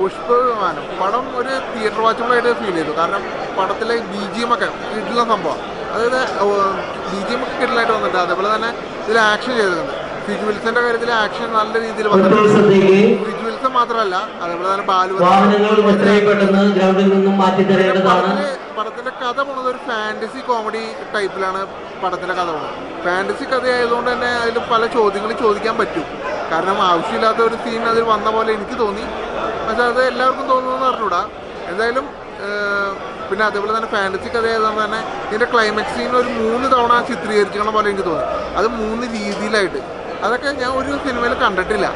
പുഷ്പ വിമാനം പടം ഒരു തിയേറ്റർ വാച്ചുകളായിട്ട് ഫീൽ ചെയ്തു. കാരണം പടത്തിലെ ബി ജി എം ഒക്കെ കിട്ടുന്ന സംഭവം. അതായത് ബി ജി എം ഒക്കെ കിട്ടലായിട്ട് വന്നിട്ട് അതേപോലെ തന്നെ ഇതിൽ ആക്ഷൻ ചെയ്തിട്ടുണ്ട്. ഫിജ് വിൽസന്റെ കാര്യത്തിൽ ആക്ഷൻ നല്ല രീതിയിൽ വന്നിട്ടുണ്ട്. ഫിജ് വിൽസൺ മാത്രമല്ല അതേപോലെ തന്നെ ബാലു പടത്തിന്റെ കഥ പോണത് ഒരു ഫാന്റസി കോമഡി ടൈപ്പിലാണ് പടത്തിന്റെ കഥ പോണത്. ഫാന്റസി കഥ ആയതുകൊണ്ട് തന്നെ അതിൽ പല ചോദ്യങ്ങളും ചോദിക്കാൻ പറ്റും. കാരണം ആവശ്യമില്ലാത്ത ഒരു സീൻ അതിൽ വന്ന പോലെ എനിക്ക് തോന്നി. പക്ഷെ അത് എല്ലാവർക്കും തോന്നുന്നു അറിഞ്ഞൂടാ എന്തായാലും പിന്നെ അതേപോലെ തന്നെ ഫാന്റസി കഥ ആയതുകൊണ്ട് തന്നെ ഇതിന്റെ ക്ലൈമാക്സ് സീൻ ഒരു മൂന്ന് തവണ ചിത്രീകരിക്കണ പോലെ എനിക്ക് തോന്നി. അത് മൂന്ന് രീതിയിലായിട്ട്. അതൊക്കെ ഞാൻ ഒരു സിനിമയിൽ കണ്ടിട്ടില്ല.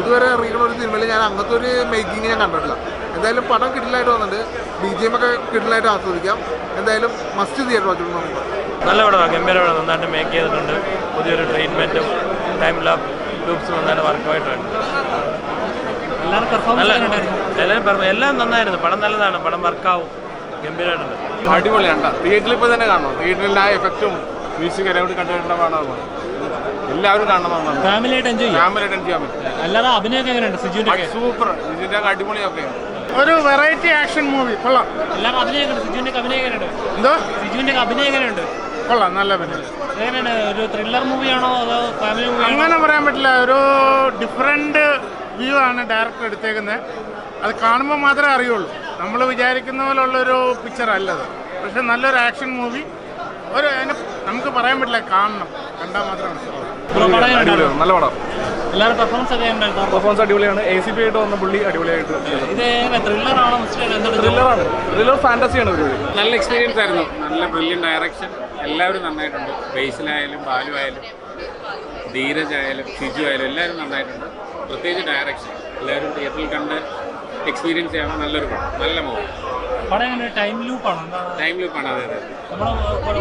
ഇതുവരെ ഇറങ്ങിക്കുന്ന ഒരു സിനിമയിൽ ഞാൻ അങ്ങനത്തെ ഒരു മേക്കിംഗ് ഞാൻ കണ്ടിട്ടില്ല. എന്തായാലും പടം കിടിലായിട്ട് വന്നിട്ട് ബി ജി എം ഒക്കെ കിടിലായിട്ട് ആസ്വദിക്കാം. എന്തായാലും മസ്റ്റ് തിയേറ്റർ വാച്ചിട്ട് നമുക്ക്. നല്ല പടമാണ് ഗംഭീര പടം നന്നായിട്ട് മേക്ക് ചെയ്തിട്ടുണ്ട്. പുതിയൊരു ട്രീറ്റ്മെന്റും ടൈം ലാബ് ലൂപ്സും നന്നായിട്ട് വർക്കുമായിട്ടുണ്ട് നല്ല എല്ലാവരും പെർഫോ- എല്ലാം നന്നായിരുന്നു. പടം നല്ലതാണ്. പടം വർക്കാവും. ഗംഭീരമായിട്ടുണ്ട് അടിപൊളിയാണ് തിയേറ്ററിൽ ഇപ്പോൾ തന്നെ കാണണം തിയേറ്ററിൽ ആ എഫക്റ്റും മ്യൂസിക് എല്ലാം കൂടി പാടാണ് എല്ലാവരും കാണണം എൻജോയ് ചെയ്യും. ക്യാമറ അറ്റൻഡ് ചെയ്യാൻ പറ്റും. അല്ലാതെ അഭിനയൊക്കെ എങ്ങനെയുണ്ട്? സിജുവിന്റെ ഒക്കെ സൂപ്പർ ഇതിന്റെ അടിപൊളിയൊക്കെ ഒരു വെറൈറ്റി ആക്ഷൻ മൂവി കൊള്ളാം. എല്ലാം അഭിനയം സിജുവിന്റെ എങ്ങനെയുണ്ട്? എന്തോ? സിജുവിന്റെ അഭിനയം എങ്ങനെയുണ്ട്? കൊള്ളാം. നല്ല അഭിനയം. എങ്ങനെയാണ്? ഒരു ത്രില്ലർ മൂവിയാണോ അതോ ഫാമിലി മൂവിയാണോ അങ്ങനെ പറയാൻ പറ്റില്ല. ഒരു ഡിഫറെന്റ് വ്യൂ ആണ് ഡയറക്ടർ എടുത്തേക്കുന്നത്. അത് കാണുമ്പോൾ മാത്രമേ അറിയുള്ളൂ. നമ്മൾ വിചാരിക്കുന്ന പോലുള്ളൊരു പിക്ചർ അല്ലത്. പക്ഷെ നല്ലൊരു ആക്ഷൻ മൂവി ഒരു അതിനെ നമുക്ക് പറയാൻ പറ്റില്ല കാണണം. കണ്ടാൽ പടം നല്ല പടം. എല്ലാവരും പെർഫോമൻസ് ഒക്കെ പെർഫോമൻസ് അടിപൊളിയാണ്. എ സി പി ആയിട്ട് വന്ന പുള്ളി അടിപൊളിയായിട്ട് ത്രില്ലറാണ് ത്രില്ലർ ഫാന്റസിയാണ് പരിപാടി നല്ല എക്സ്പീരിയൻസ് ആയിരുന്നു. നല്ല ബ്രില്യൻ ഡയറക്ഷൻ എല്ലാവരും നന്നായിട്ടുണ്ട്. ബേസിലായാലും ബാലു ആയാലും ധീരജ് ആയാലും ഷിജു ആയാലും എല്ലാവരും നന്നായിട്ടുണ്ട്. പ്രത്യേകിച്ച് ഡയറക്ഷൻ എല്ലാവരും തിയേറ്ററിൽ കണ്ട് എക്സ്പീരിയൻസ് ചെയ്യണം. നല്ലൊരു പടം. നല്ല മൂവി പടം എങ്ങനെ? ടൈം ലൂപ്പ് ആണോ? ടൈം ലൂപ്പാണ് അതെ അതെ. നമ്മൾ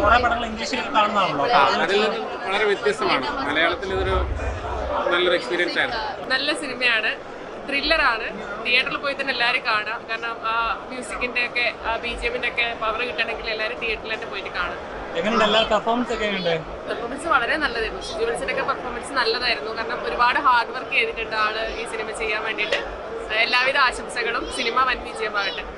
കുറേ പടങ്ങൾ ഇംഗ്ലീഷിൽ കാണുന്നതാണല്ലോ. അതിൽ നിന്ന് വളരെ വ്യത്യസ്തമാണ്. മലയാളത്തിൽ ഇതൊരു നല്ലൊരു എക്സ്പീരിയൻസ് ആയിരുന്നു. നല്ല സിനിമയാണ്. ത്രില്ലറാണ് തിയേറ്ററിൽ പോയി തന്നെ എല്ലാവരും കാണാം. കാരണം ആ മ്യൂസിക്കിന്റെ ഒക്കെ ബി ജെ എമ്മിന്റെ ഒക്കെ പവർ കിട്ടണമെങ്കിൽ എല്ലാവരും തിയേറ്ററിൽ തന്നെ പോയിട്ട് കാണാം. എങ്ങനെയുണ്ട്? എല്ലാ പെർഫോമൻസ് ഒക്കെ എങ്ങനെയുണ്ട്? പെർഫോമൻസ് വളരെ നല്ലതായിരുന്നു. ഷിജുവൽസിന്റെ ഒക്കെ പെർഫോമൻസ് നല്ലതായിരുന്നു. കാരണം ഒരുപാട് ഹാർഡ് വർക്ക് ചെയ്തിട്ടുണ്ട് ആൾ ഈ സിനിമ ചെയ്യാൻ വേണ്ടിയിട്ട്. എല്ലാവിധ ആശംസകളും സിനിമ വൻ വിജയമാകട്ടെ.